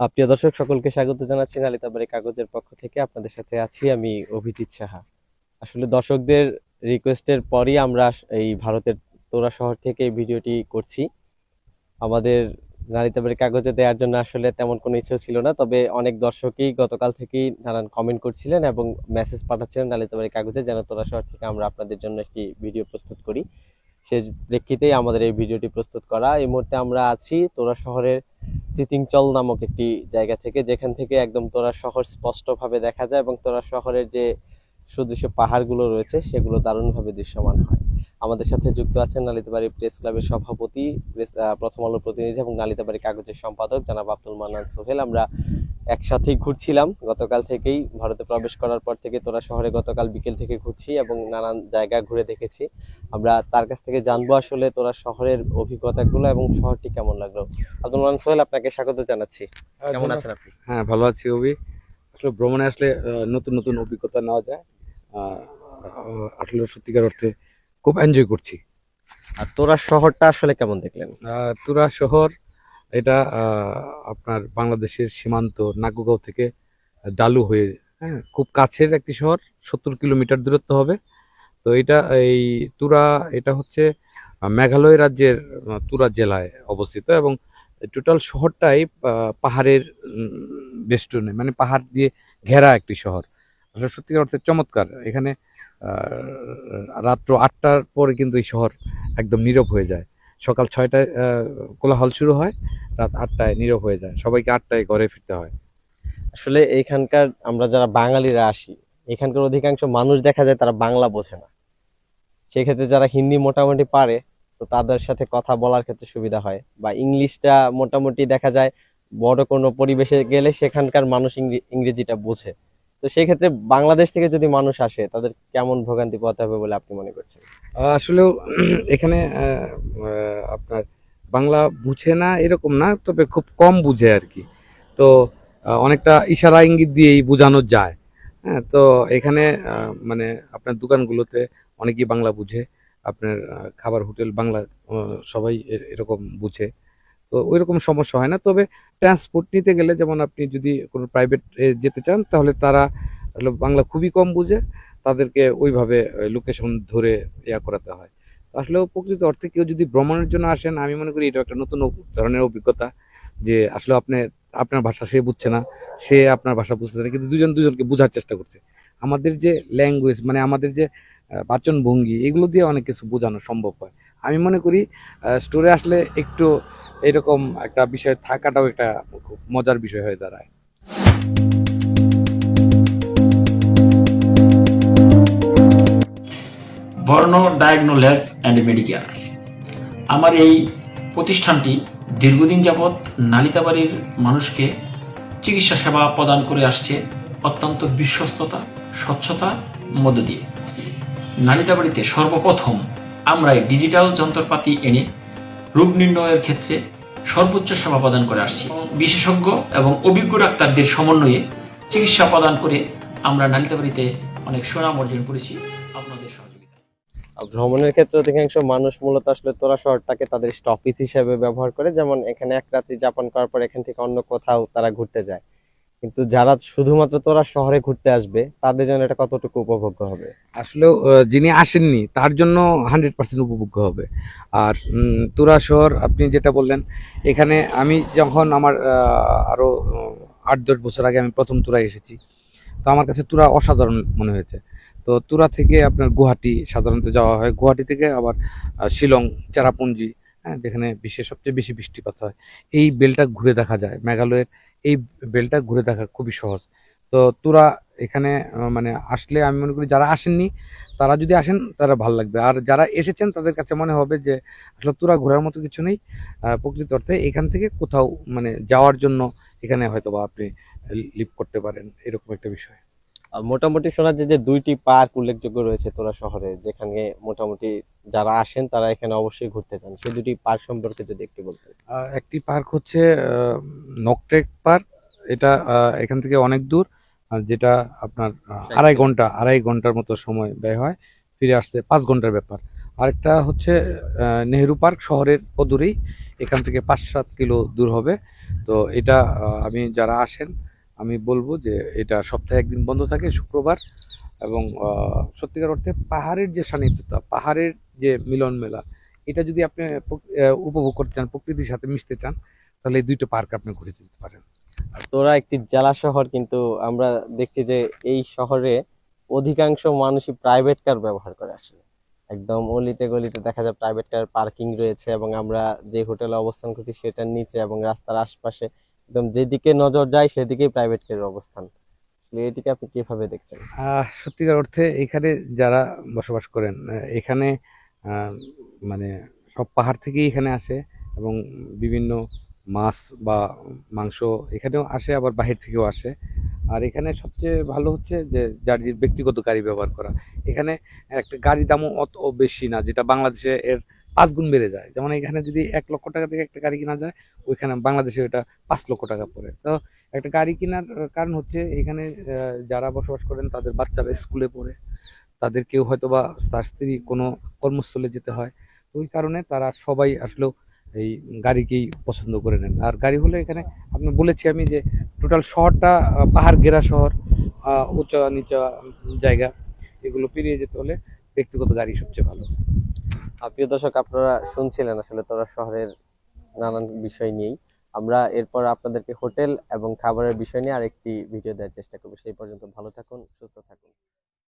প্রিয় দর্শক, সকলকে স্বাগত জানাচ্ছি নালিতাবাড়ি কাগজের পক্ষ থেকে। আপনাদের সাথে আছি আমি অভিজিৎ সাহা। আসলে দর্শকদের রিকোয়েস্টের পরই আমরা এই ভারতের তোরা শহর থেকে ভিডিওটি করছি। আমাদের নালিতাবাড়ি কাগজে দেওয়ার জন্য আসলে তেমন কোনো ইচ্ছেও ছিল না, তবে অনেক দর্শকই গতকাল থেকেই নানান কমেন্ট করছিলেন এবং মেসেজ পাঠাচ্ছিলেন নালিতাবাড়ি কাগজে যেন তোরা শহর থেকে আমরা আপনাদের জন্য একটি ভিডিও প্রস্তুত করি। সেই প্রেক্ষিতেই আমাদের এই ভিডিওটি প্রস্তুত করা। এই মুহূর্তে আমরা আছি তোরা শহরের তিতিংচল নামক একটি জায়গা থেকে, যেখান থেকে একদম তোরা শহর স্পষ্টভাবে দেখা যায় এবং তোরা শহরের যে সুদৃশ্য পাহাড়গুলো রয়েছে, সেগুলো দারুণভাবে দৃশ্যমান হয়। আমাদের সাথে যুক্ত আছেন নালিতাবাড়ি প্রেস ক্লাবের সভাপতি প্রথম আলো প্রতিনিধি এবং নালিতাবাড়ি কাগজের সম্পাদক জনাব আব্দুল মান্নান সোহেল। আমরা একসাথেই ঘুরছিলাম। গতকাল থেকেই ভারতে প্রবেশ করার পর থেকে তোরা শহরে গতকাল বিকেল থেকে ঘুরছি এবং নানান জায়গা ঘুরে দেখেছি। আমরা তার কাছ থেকে জানব আসলে তোরা শহরের অভিজ্ঞতাগুলো এবং শহরটি কেমন লাগল। আব্দুল মান্নান সোহেল আপনাকে স্বাগত জানাচ্ছি। কেমন আছেন আপনি? হ্যাঁ ভালো আছি অভি। আসলে ভ্রমণে আসলে নতুন নতুন অভিজ্ঞতা নেওয়া যায়। আসলে সত্যিকার অর্থে খুব এনজয় করছি। আর তোরা শহরটা আসলে কেমন দেখলেন? আহ, তুরা শহর এটা আপনার বাংলাদেশের সীমান্ত নাকুগাঁও থেকে ডালু হয়ে হ্যাঁ খুব কাছের একটি শহর, সত্তর কিলোমিটার দূরত্ব হবে। তো এটা, এই তুরা, এটা হচ্ছে মেঘালয় রাজ্যের তুরা জেলায় অবস্থিত এবং টোটাল শহরটাই পাহাড়ের বেষ্টনে মানে পাহাড় দিয়ে ঘেরা একটি শহর। আসলে সত্যিকার অর্থে চমৎকার। এখানে রাত্র আটটার পরে কিন্তু এই শহর একদম নীরব হয়ে যায়। সকাল ছয়টায় কোলাহল শুরু হয়, রাত আটটায় নীরব হয়ে যায়। সবাইকে আটটায় ঘরে ফিরতে হয়। আসলে এইখানকার আমরা যারা বাঙালিরা আসি, এখানকার অধিকাংশ মানুষ দেখা যায় তারা বাংলা বোঝে না। সেক্ষেত্রে যারা হিন্দি মোটামুটি পারে, তো তাদের সাথে কথা বলার ক্ষেত্রে সুবিধা হয়। বা ইংলিশটা মোটামুটি দেখা যায়, বড় কোনো পরিবেশে গেলে সেখানকার মানুষ ইংরে- ইংরেজিটা বোঝে। তো সেই ক্ষেত্রে বাংলাদেশ থেকে যদি মানুষ আসে, তাদের কেমন ভোগান্তি পোহাতে হবে বলে আপনি মনে করছেন? আসলেও এখানে আপনার বাংলা বুঝে না এরকম না, তবে খুব কম বুঝে আর কি। তো অনেকটা ইশারা ইঙ্গিত দিয়েই বোঝানো যায়। হ্যাঁ তো এখানে মানে আপনার দোকানগুলোতে অনেকেই বাংলা বুঝে। আপনার খাবার হোটেল বাংলা সবাই এরকম বুঝে। তো ওই রকম সমস্যা হয় না। তবে ট্রান্সপোর্ট নিতে গেলে যেমন আপনি যদি কোনো প্রাইভেট যেতে চান তাহলে তারা বাংলা খুবই কম বুঝে তাদেরকে ওইভাবে লোকেশন ধরে ইয়া করাতে হয়। আসলে প্রকৃত অর্থে কেউ যদি ভ্রমণের জন্য আসেন আমি মনে করি এটা একটা নতুন ধরনের অভিজ্ঞতা যে আসলে আপনি আপনার ভাষা সে বুঝছে না সে আপনার ভাষা বুঝতে না কিন্তু দুজন দুজনকে বোঝার চেষ্টা করছে। আমাদের যে ল্যাঙ্গুয়েজ মানে আমাদের যে আহ, বাচন ভঙ্গি এগুলো দিয়ে অনেক কিছু বোঝানো সম্ভব হয়। আমি মনে করি স্টোরে আসলে একটু এরকম একটা বিষয় থাকাটাও একটা খুব মজার বিষয় হয়ে দাঁড়ায়। বর্ণ ডায়াগনো ল্যাব অ্যান্ড মেডিকেয়ার আমার এই প্রতিষ্ঠানটি দীর্ঘদিন যাবৎ নালিতাবাড়ির মানুষকে চিকিৎসা সেবা প্রদান করে আসছে অত্যন্ত বিশ্বস্ততা স্বচ্ছতা মধ্য দিয়ে। নালিতাবাড়িতে সর্বপ্রথম আমরা এই ডিজিটাল যন্ত্রপাতি এনে রোগ নির্ণয়ের ক্ষেত্রে সর্বোচ্চ সেবা প্রদান করে আসছি। বিশেষজ্ঞ এবং অভিজ্ঞ ডাক্তারদের সমন্বয়ে চিকিৎসা প্রদান করে আমরা নালিতাবাড়িতে অনেক সুনাম অর্জন করেছি। আপনাদের সহযোগিতা ভ্রমণের ক্ষেত্রে অধিকাংশ মানুষ মূলত আসলে তোরা শহরটাকে তাদের স্টপিস হিসেবে ব্যবহার করে। যেমন এখানে এক রাত্রি যাপন করার পর এখান থেকে অন্য কোথাও তারা ঘুরতে যায়। কিন্তু যারা শুধুমাত্র তোরা শহরে ঘুরতে আসবে তাদের জন্য এটা কতটুকু উপভোগ্য হবে? আসলেও আহ, যিনি আসেননি তার জন্য হান্ড্রেড পার্সেন্ট উপভোগ্য হবে। আর তুরা শহর আপনি যেটা বললেন এখানে আমি যখন আমার আহ, আরও আট দশ বছর আগে আমি প্রথম তুরায় এসেছি তো আমার কাছে তুরা অসাধারণ মনে হয়েছে। তো তুরা থেকে আপনার গুয়াহাটি সাধারণত যাওয়া হয়। গুয়াহাটি থেকে আবার শিলং চেরাপুঞ্জি হ্যাঁ যেখানে বিশ্বের সবচেয়ে বেশি বৃষ্টিপাত হয়। এই বেলটা ঘুরে দেখা যায়। মেঘালয়ের এই বেলটা ঘুরে দেখা খুবই সহজ। তো তোরা এখানে মানে আসলে আমি মনে করি যারা আসেননি, তারা যদি আসেন, তারা ভালো লাগবে। আর যারা এসেছেন, তাদের কাছে মনে হবে যে, আসলে তোরা ঘোরার মতো কিছু নেই। প্রকৃত অর্থে এখান থেকে কোথাও মানে যাওয়ার জন্য এখানে হয়তো বা আপনি লিভ করতে পারেন, এরকম একটা বিষয়। মোটামুটি শোনা যায় যে দুইটি পার্ক উল্লেখযোগ্য রয়েছে তোরা শহরে যেখানে মোটামুটি যারা আসেন তারা এখানে অবশ্যই ঘুরতে চান। সেই দুটি পার্ক সম্পর্কে যদি একটু বলতেন। একটি পার্ক হচ্ছে নকটেক পার্ক। এটা এখান থেকে অনেক দূর আর যেটা আপনার আড়াই ঘণ্টা আড়াই ঘণ্টার মতো সময় ব্যয় হয় ফিরে আসতে পাঁচ ঘণ্টার ব্যাপার। আরেকটা হচ্ছে নেহেরু পার্ক শহরের অদূরেই এখান থেকে পাঁচ সাত কিলো দূর হবে। তো এটা আমি যারা আসেন আমি বলব যে এটা সপ্তাহে একদিন বন্ধ থাকে, শুক্রবার এবং সত্যিকার অর্থে পাহাড়ের যে সান্নিধ্যতা পাহাড়ের যে মিলন মেলা, এটা যদি আপনি উপভোগ করতে চান, প্রকৃতির সাথে মিশতে চান, তাহলে এই দুইটা পার্ক আপনি ঘুরে যেতে পারেন। তোরা একটি জেলা শহর, কিন্তু আমরা দেখছি যে এই শহরে অধিকাংশ মানুষই প্রাইভেট কার ব্যবহার করে আসলে। একদম অলিতে গলিতে দেখা যায় প্রাইভেট কার পার্কিং রয়েছে এবং আমরা যে হোটেলে অবস্থান করছি, সেটার নিচে এবং রাস্তার আশপাশে একদম যেদিকে নজর যায় সেদিকেই প্রাইভেট কারের অবস্থান। এটিকে আপনি কীভাবে দেখছেন? সত্যিকার অর্থে এখানে যারা বসবাস করেন এখানে মানে সব পাহাড় থেকেই এখানে আসে এবং বিভিন্ন মাছ বা মাংস এখানেও আসে, আবার বাহির থেকেও আসে। আর এখানে সবচেয়ে ভালো হচ্ছে যে, যার ব্যক্তিগত গাড়ি ব্যবহার করা, এখানে একটা গাড়ির দামও অত বেশি না, যেটা বাংলাদেশে এর পাঁচ গুণ বেড়ে যায়। যেমন এখানে যদি এক লক্ষ টাকা থেকে একটা গাড়ি কেনা যায়, ওইখানে বাংলাদেশে এটা পাঁচ লক্ষ টাকা পড়ে। তো একটা গাড়ি কেনার কারণ হচ্ছে এখানে যারা বসবাস করেন তাদের বাচ্চারা স্কুলে পড়ে। তাদের কেউ হয়তো বা তার স্ত্রী কোনো কর্মস্থলে যেতে হয়। ওই কারণে তারা সবাই আসলেও এই গাড়িকেই পছন্দ করে নেন। আর গাড়ি হলে এখানে আপনি বলেছি আমি যে টোটাল শহরটা পাহাড় ঘেরা শহর উঁচা নিচা জায়গা, এগুলো পেরিয়ে যেতে হলে ব্যক্তিগত গাড়ি সবচেয়ে ভালো। প্রিয় দর্শক, আপনারা শুনছিলেন আসলে তোরা শহরের নানান বিষয় নিয়েই। আমরা এরপর আপনাদেরকে হোটেল এবং খাবারের বিষয় নিয়ে আরেকটি ভিডিও দেওয়ার চেষ্টা করব। সেই পর্যন্ত ভালো থাকুন, সুস্থ থাকুন।